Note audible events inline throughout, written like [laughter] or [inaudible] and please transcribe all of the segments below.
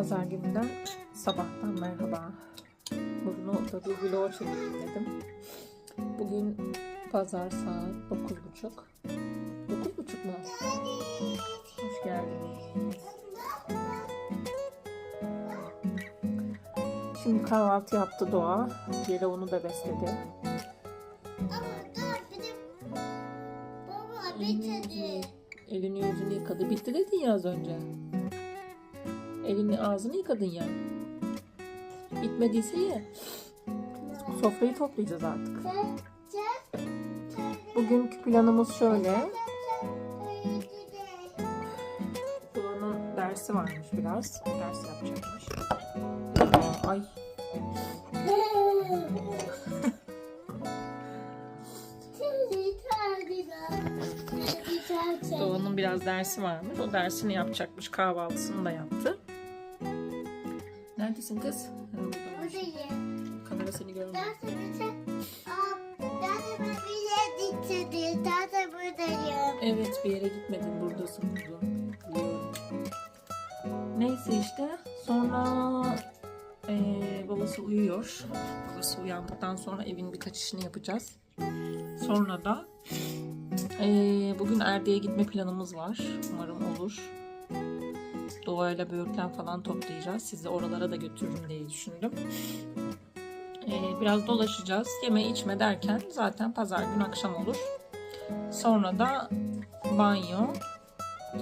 Pazar gününden sabahtan merhaba. Bunu da bir vlog çekeyim dedim. Bugün pazar saat 9.30. 9.30 mu? Hoş geldiniz. Şimdi kahvaltı yaptı Doğa. Yere onu da besledi. Elini yüzünü yıkadı. Bitti dedin ya az önce. Elini ağzını yıkadın ya. Bitmediyse ye. Sofrayı toplayacağız artık. Bugünkü planımız şöyle. Doğan'ın dersi varmış biraz. Ders yapacakmış. Ay. [laughs] Doğan'ın biraz dersi varmış. O dersini yapacakmış. Kahvaltısını da yaptı. Neredesin kız? Buradayım. Kamera seni görmüyor. Evet bir yere gitmedin buradasın burada. Biliyorum. Neyse işte sonra eee, babası uyuyor. Babası uyandıktan sonra evin birkaç işini yapacağız. Sonra da eee, bugün Erde'ye gitme planımız var. Umarım olur. Doğayla böğürtlen falan toplayacağız. Sizi oralara da götürürüm diye düşündüm. Eee, biraz dolaşacağız. Yeme içme derken zaten pazar gün akşam olur. Sonra da banyo,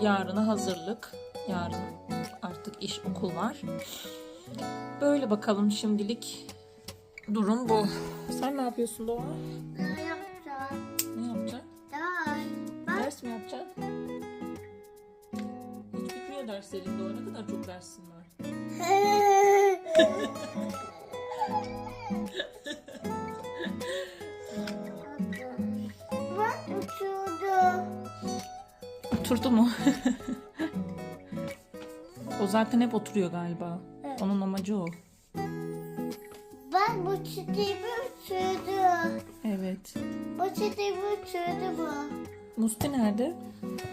yarına hazırlık. Yarın artık iş okul var. Böyle bakalım şimdilik durum bu. Sen ne yapıyorsun Doğa? Ne yapacağım? Ne yapacaksın? Ders mi yapacaksın? Bitmiyor derslerin Doğa. Ne kadar çok dersin var. Ben uçurdum. Oturdu mu? o zaten hep oturuyor galiba. Evet. Onun amacı o. Ben bu çiçeğimi uçurdum. Evet. Bu çiçeğimi uçurdum mu? Musti nerede?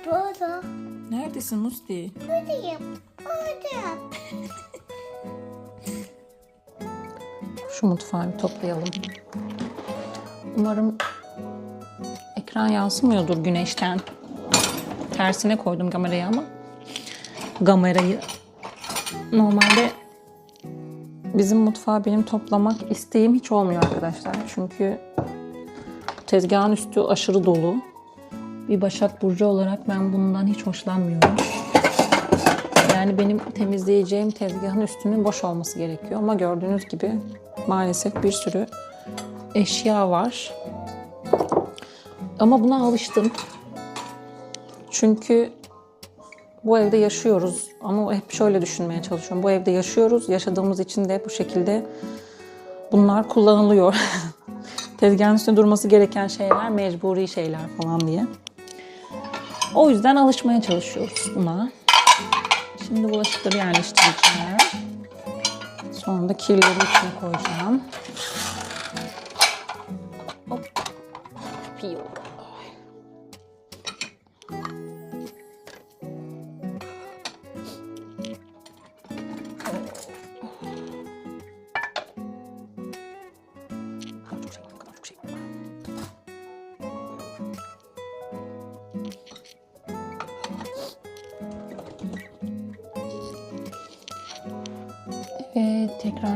Burada. Neredesin Musti? Buradayım. Burada. Şu mutfağı bir toplayalım. Umarım ekran yansımıyordur güneşten. Tersine koydum kamerayı ama. Kamerayı. Normalde bizim mutfağı benim toplamak isteğim hiç olmuyor arkadaşlar. Çünkü tezgahın üstü aşırı dolu. Bir Başak Burcu olarak ben bundan hiç hoşlanmıyorum. Yani benim temizleyeceğim tezgahın üstünün boş olması gerekiyor. Ama gördüğünüz gibi maalesef bir sürü eşya var. Ama buna alıştım. Çünkü bu evde yaşıyoruz. Ama hep şöyle düşünmeye çalışıyorum. Bu evde yaşıyoruz. Yaşadığımız için de bu şekilde bunlar kullanılıyor. [laughs] Tezgahın üstünde durması gereken şeyler mecburi şeyler falan diye. O yüzden alışmaya çalışıyoruz buna. Şimdi bulaşıkları yerleştireceğim. Sonra da kirleri içine koyacağım. Hop. Piyo.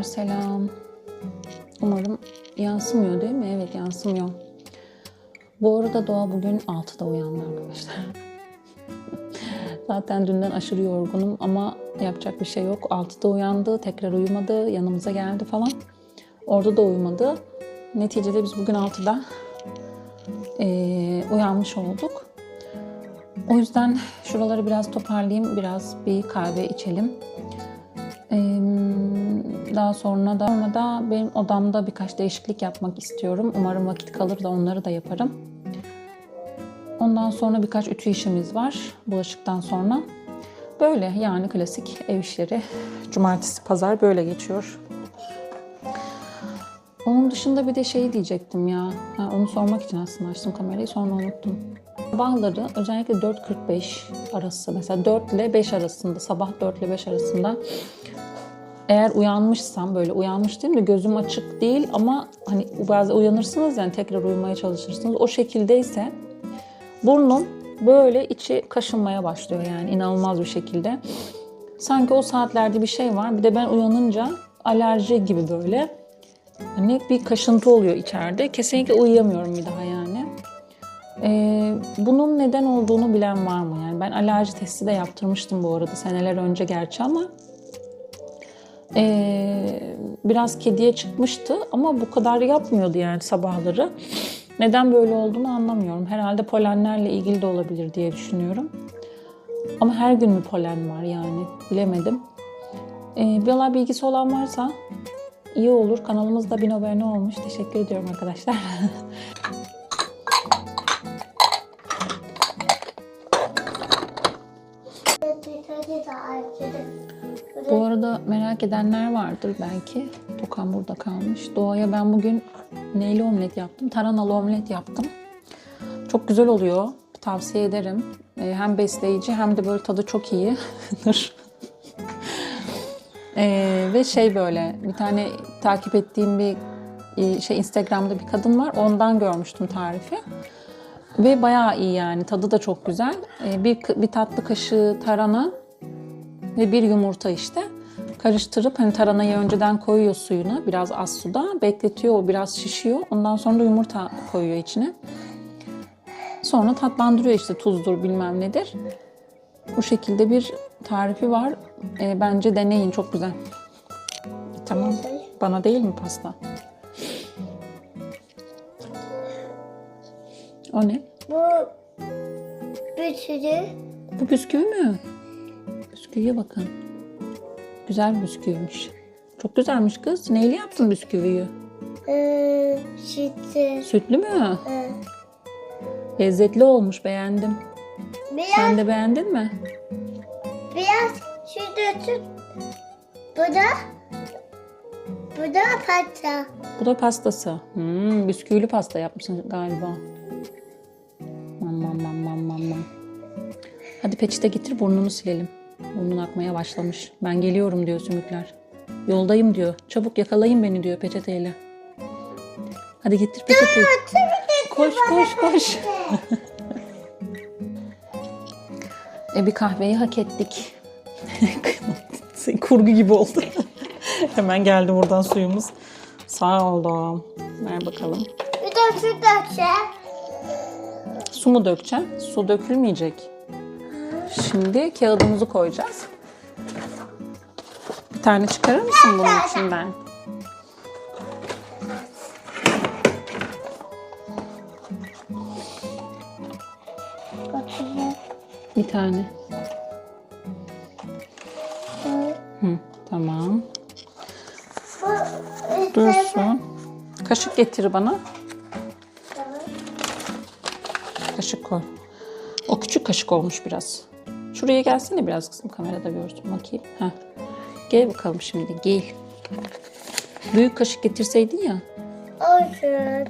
Selam. Umarım yansımıyor değil mi? Evet, yansımıyor. Bu arada Doğa bugün 6'da uyandı arkadaşlar. [laughs] Zaten dünden aşırı yorgunum ama yapacak bir şey yok. 6'da uyandı, tekrar uyumadı, yanımıza geldi falan. Orada da uyumadı. Neticede biz bugün 6'da eee, uyanmış olduk. O yüzden şuraları biraz toparlayayım, biraz bir kahve içelim. Ee, Daha sonra da sonra da benim odamda birkaç değişiklik yapmak istiyorum. Umarım vakit kalır da onları da yaparım. Ondan sonra birkaç ütü işimiz var bulaşıktan sonra. Böyle yani klasik ev işleri. Cumartesi, pazar böyle geçiyor. Onun dışında bir de şey diyecektim ya. Ha, onu sormak için aslında açtım kamerayı sonra unuttum. Sabahları özellikle 4.45 arası mesela 4 ile 5 arasında sabah 4 ile 5 arasında eğer uyanmışsam böyle uyanmış değil mi gözüm açık değil ama hani bazen uyanırsınız yani tekrar uyumaya çalışırsınız o şekildeyse burnum böyle içi kaşınmaya başlıyor yani inanılmaz bir şekilde. Sanki o saatlerde bir şey var bir de ben uyanınca alerji gibi böyle hani bir kaşıntı oluyor içeride kesinlikle uyuyamıyorum bir daha yani. Ee, bunun neden olduğunu bilen var mı? Yani ben alerji testi de yaptırmıştım bu arada seneler önce gerçi ama ee, biraz kediye çıkmıştı ama bu kadar yapmıyordu yani sabahları. Neden böyle olduğunu anlamıyorum. Herhalde polenlerle ilgili de olabilir diye düşünüyorum. Ama her gün mü polen var yani bilemedim. Ee, bir bilgisi olan varsa iyi olur. Kanalımızda bin abone olmuş. Teşekkür ediyorum arkadaşlar. Bu arada merak edenler vardır belki. Tokan burada kalmış. Doğa'ya ben bugün neyli omlet yaptım? Tarhanalı omlet yaptım. Çok güzel oluyor. Tavsiye ederim. Ee, Hem besleyici hem de böyle tadı çok iyi. [laughs] Ee, ve şey böyle bir tane takip ettiğim bir e, şey Instagram'da bir kadın var. Ondan görmüştüm tarifi. Ve bayağı iyi yani. Tadı da çok güzel. Ee, bir, bir tatlı kaşığı tarhana ve bir yumurta işte karıştırıp hani taranayı önceden koyuyor suyuna biraz az suda bekletiyor o biraz şişiyor. Ondan sonra da yumurta koyuyor içine. Sonra tatlandırıyor işte tuzdur bilmem nedir. Bu şekilde bir tarifi var. Ee, bence deneyin çok güzel. Tamam. Bana değil mi pasta? O ne? Bu sürü bu bisküvi mi bisküviye bakın güzel bir bisküviymiş çok güzelmiş kız neyli yaptın bisküviyi ıı, sütü. Sütlü mü? ıı, Lezzetli olmuş beğendim. Biraz, Sen de beğendin mi? biraz sütü tut. Bu da bu da pasta. Bu da pastası. Hmm, bisküvili pasta yapmışsın galiba. Mam mam mam mam mam. Hadi peçete getir burnunu silelim. Burnun akmaya başlamış. Ben geliyorum diyor sümükler. Yoldayım diyor. Çabuk yakalayın beni diyor peçeteyle. Hadi getir peçeteyi. Koş koş koş. [laughs] e bir kahveyi hak ettik. [laughs] Kurgu gibi oldu. [laughs] Hemen geldi buradan suyumuz. Sağ ol Ver bakalım. Bir de süt dökeceğim. Su mu dökeceğim? Su dökülmeyecek. Şimdi kağıdımızı koyacağız. Bir tane çıkarır mısın bunun içinden? Bir tane. Hı, tamam. bu Dursun. Kaşık getir bana. Kaşık koy. O küçük kaşık olmuş biraz. Şuraya gelsene biraz kızım kamerada görsün bakayım. Heh. Gel bakalım şimdi gel. Büyük kaşık getirseydin ya. olsun.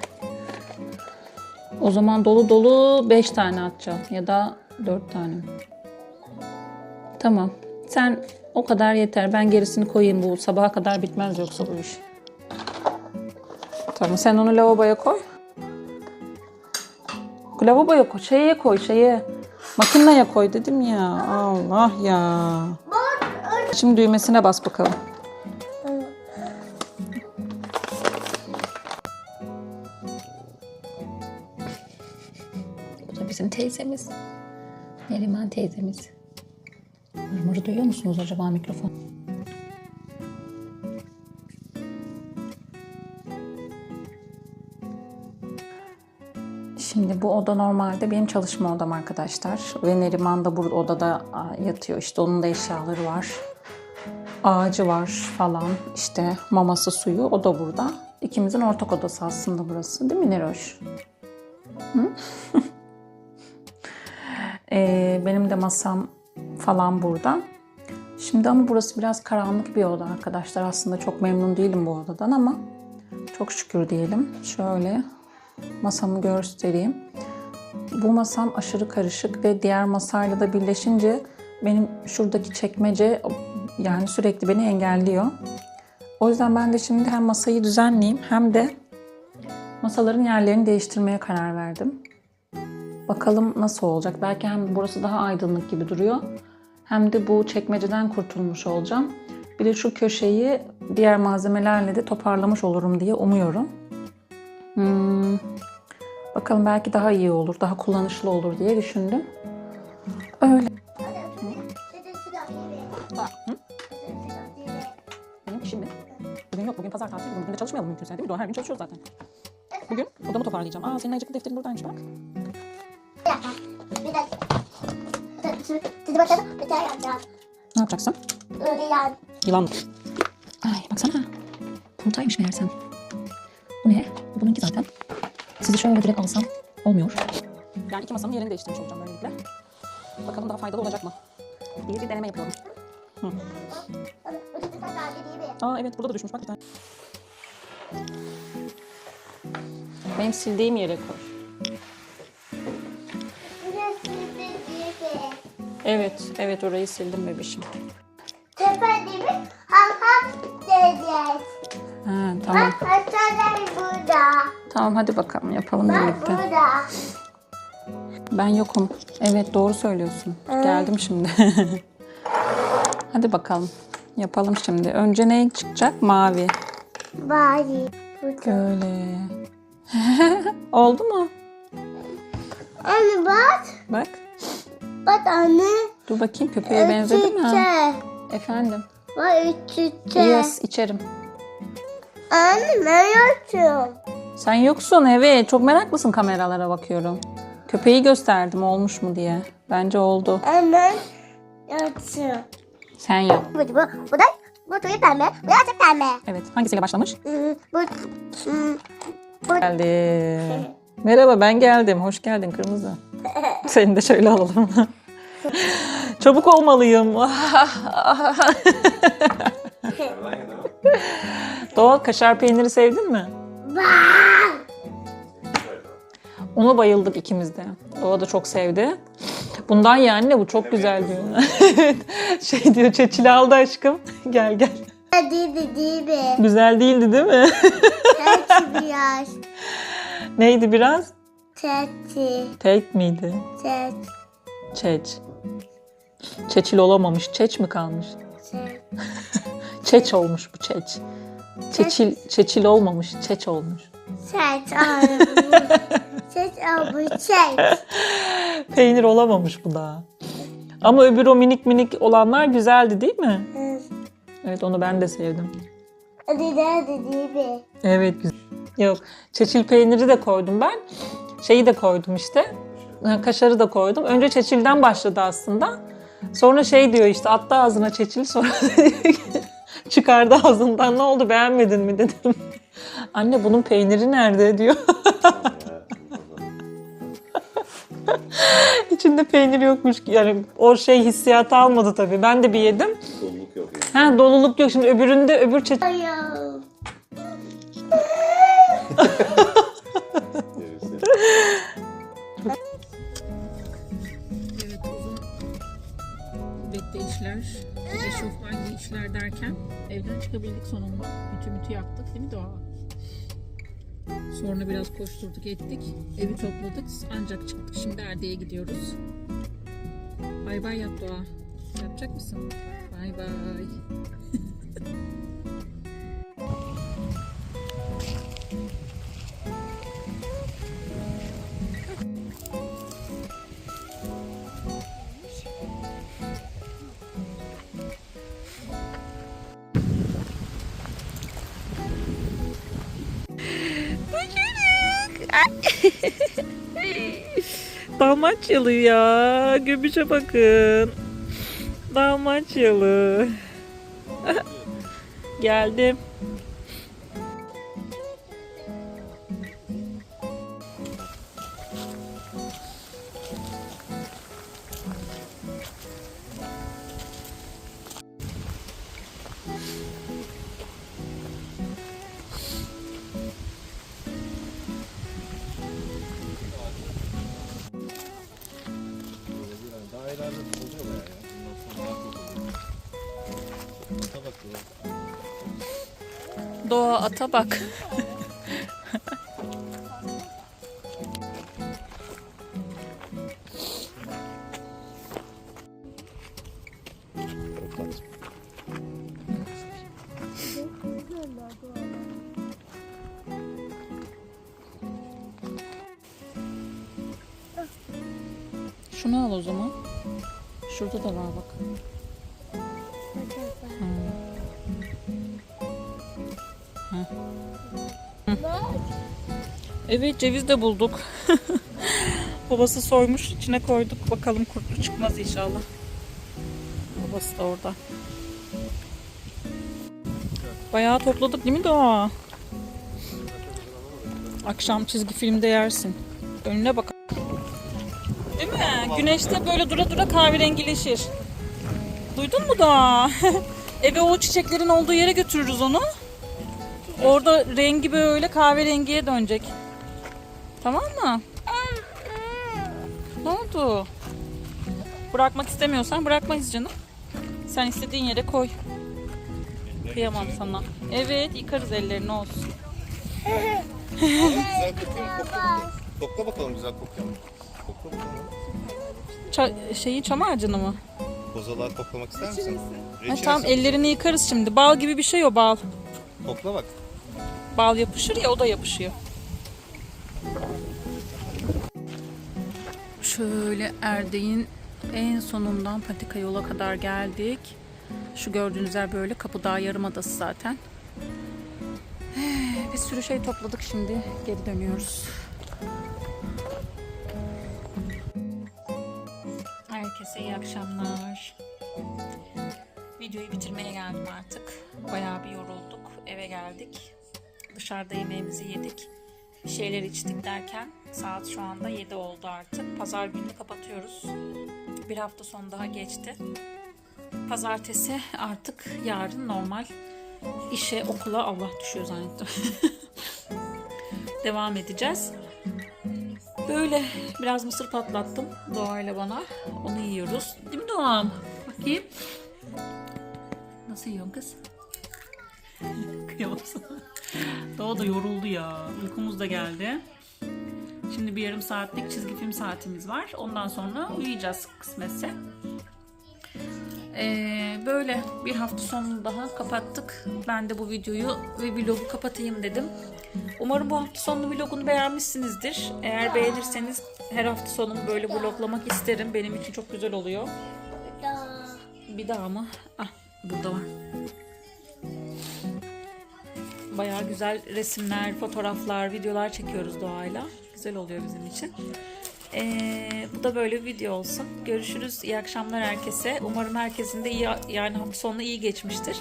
O zaman dolu dolu 5 tane atacağım ya da 4 tane. Tamam. Sen o kadar yeter. Ben gerisini koyayım bu sabaha kadar bitmez yoksa bu iş. Tamam sen onu lavaboya koy. Lavaboya koy. Şeye koy şeye. Makineye koy dedim ya. Allah ya. Şimdi düğmesine bas bakalım. Bu da bizim teyzemiz. Neriman teyzemiz. Mırmırı duyuyor musunuz acaba mikrofon? Şimdi bu oda normalde benim çalışma odam arkadaşlar. Ve Neriman da bu odada yatıyor. İşte onun da eşyaları var. Ağacı var falan. İşte maması suyu o da burada. İkimizin ortak odası aslında burası. Değil mi Neroş? [laughs] Ee, benim de masam falan burada. Şimdi ama burası biraz karanlık bir oda arkadaşlar. Aslında çok memnun değilim bu odadan ama çok şükür diyelim. Şöyle masamı göstereyim. Bu masam aşırı karışık ve diğer masayla da birleşince benim şuradaki çekmece yani sürekli beni engelliyor. O yüzden ben de şimdi hem masayı düzenleyeyim hem de masaların yerlerini değiştirmeye karar verdim. Bakalım nasıl olacak. Belki hem burası daha aydınlık gibi duruyor. Hem de bu çekmeceden kurtulmuş olacağım. Bir de şu köşeyi diğer malzemelerle de toparlamış olurum diye umuyorum. Hmm, Bakalım belki daha iyi olur, daha kullanışlı olur diye düşündüm. Öyle. Benim? Bugün yok, bugün pazar tatili. Bugün de çalışmayalım mümkünse değil mi? Doğa her gün çalışıyor zaten. Bugün odamı toparlayacağım. Aa senin ayıcıklı defterin buradaymış bak. Bir. Ne yapacaksın? Uyuyan. Yılan. Ay baksana. Kurtaymış meğersem. Bu ne? Bu bununki zaten. Sizi şöyle direkt alsam olmuyor. Yani iki masanın yerini değiştirmiş olacağım böylelikle. Bakalım daha faydalı olacak mı? İyi bir deneme yapıyorum. Mi? Aa evet burada da düşmüş bak bir tane. Benim sildiğim yere koy. Evet, evet orayı sildim bebişim. Tepe değil mi? Ha ha Ha, tamam. Bak hastalar burada. Tamam hadi bakalım yapalım Bak birlikte. burada. Ben yokum. Evet doğru söylüyorsun. Geldim şimdi. [laughs] hadi bakalım. Yapalım şimdi. Önce ne çıkacak? Mavi. Bari. Burada. Böyle. [laughs] Oldu mu? Anne bak. Bak. Bak anne. Dur bakayım köpeğe benzedi mi? Çiçeği. Efendim. Bak çiçeği. Yes içerim. Anne ben yatıyorum. Sen yoksun evet. Çok meraklısın kameralara bakıyorum. Köpeği gösterdim olmuş mu diye. Bence oldu. Anne yatıyorum. Sen yap. Bu, bu, bu da bu tuyu pembe. Bu da pembe. Evet. Hangisiyle başlamış? Hmm, Bu, hmm, Geldi. Merhaba ben geldim. Hoş geldin kırmızı. [laughs] Seni de şöyle alalım. Çabuk olmalıyım. [laughs] Doğal kaşar peyniri sevdin mi? Ona bayıldık ikimiz de. Doğa da çok sevdi. Bundan yani ne bu çok güzel diyor. [laughs] şey diyor çeçili aldı aşkım. [laughs] gel gel. Değil değil mi? Güzel değildi değil mi? Teti biraz. [laughs] Neydi biraz? Teti. Tek miydi? Tet. Çeç. Çeçil olamamış. Çeç mi kalmış? Tet. Çeç olmuş bu çeç. Çeçil, çeçil olmamış. Çeç olmuş. Bu. Tet al bu tet. Peynir olamamış bu da. Ama öbür o minik minik olanlar güzeldi değil mi? Evet onu ben de sevdim. Değil mi? Evet güzel. Yok çeçil peyniri de koydum ben. Şeyi de koydum işte. Kaşarı da koydum. Önce çeçilden başladı aslında. Sonra şey diyor işte attı ağzına çeçil [laughs] sonra çıkardı ağzından ne oldu beğenmedin mi dedim. [laughs] Anne bunun peyniri nerede diyor. [laughs] İçinde peynir yokmuş. Yani o şey hissiyatı almadı tabii. Ben de bir yedim. Doluluk yok yani. Ha doluluk yok. Şimdi öbüründe öbür çeçil [laughs] derken evden çıkabildik sonunda. Ütü mütü yaptık değil mi Doğa? Sonra biraz koşturduk ettik. Evi topladık ancak çıktık. Şimdi Erde'ye gidiyoruz. Bay bay yap Doğa. Yapacak mısın? Bay bay. [laughs] Dalmaçyalı ya. Göbüşe bakın. Dalmaçyalı. [laughs] Geldim. Doğa ata bak. Şunu al o zaman. Şurada da var bak. Evet ceviz de bulduk. [laughs] Babası soymuş içine koyduk. Bakalım kurtlu çıkmaz inşallah. Babası da orada. Bayağı topladık değil mi Doğa? Akşam çizgi filmde yersin. Önüne bak. Değil mi? Güneşte böyle dura dura kahverengileşir. Duydun mu Doğa? [laughs] Eve o çiçeklerin olduğu yere götürürüz onu. Orada rengi böyle kahverengiye dönecek. Tamam mı? Ne oldu? Bırakmak istemiyorsan bırakmayız canım. Sen istediğin yere koy. Kıyamam sana. Evet yıkarız ellerini olsun. Güzel kokuyor mu? Kokla bakalım. Kokla bakalım güzel kokuyor mu? Kokla bakalım. Ça- şeyi çam ağacını mı? Kozalar koklamak ister misin? Ha, tamam sen- ellerini yıkarız şimdi. Bal gibi bir şey o bal. Kokla bak. Bal yapışır ya o da yapışıyor. Şöyle Erdek'in en sonundan patika yola kadar geldik. Şu gördüğünüz yer böyle Kapıdağ Yarımadası zaten. Eh, Bir sürü şey topladık şimdi geri dönüyoruz. Herkese iyi akşamlar. Videoyu bitirmeye geldim artık. Bayağı bir yorulduk. Eve geldik. Dışarıda yemeğimizi yedik. Bir şeyler içtik derken saat şu anda 7 oldu artık. Pazar günü kapatıyoruz. Bir hafta son daha geçti. Pazartesi artık yarın normal işe okula Allah düşüyor zannettim. [laughs] Devam edeceğiz. Böyle biraz mısır patlattım Doğayla bana. Onu yiyoruz. Değil mi Doğam? Bakayım. Nasıl yiyorsun kız? [laughs] Kıyamam. Doğa da yoruldu ya. Uykumuz da geldi. Şimdi bir yarım saatlik çizgi film saatimiz var. Ondan sonra uyuyacağız kısmetse. Ee, böyle bir hafta sonunu daha kapattık. Ben de bu videoyu ve vlogu kapatayım dedim. Umarım bu hafta sonu vlogunu beğenmişsinizdir. Eğer beğenirseniz her hafta sonumu böyle vloglamak isterim. Benim için çok güzel oluyor. Bir daha mı? Ah burada var. Bayağı güzel resimler, fotoğraflar, videolar çekiyoruz doğayla. Güzel oluyor bizim için. Ee, bu da böyle bir video olsun. Görüşürüz. İyi akşamlar herkese. Umarım herkesin de iyi yani sonu iyi geçmiştir.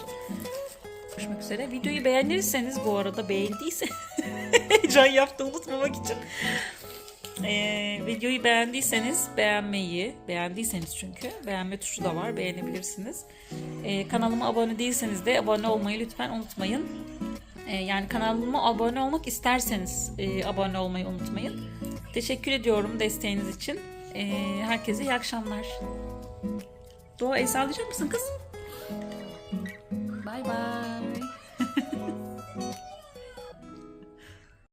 Görüşmek üzere. Videoyu beğenirseniz bu arada beğendiyse [laughs] heyecan yaptı unutmamak için. Ee, videoyu beğendiyseniz beğenmeyi, beğendiyseniz çünkü beğenme tuşu da var, beğenebilirsiniz. Ee, kanalıma abone değilseniz de abone olmayı lütfen unutmayın. Ee, yani kanalıma abone olmak isterseniz e, abone olmayı unutmayın. Teşekkür ediyorum desteğiniz için. Ee, herkese iyi akşamlar. Doğa el sallayacak mısın kız? Bay bay.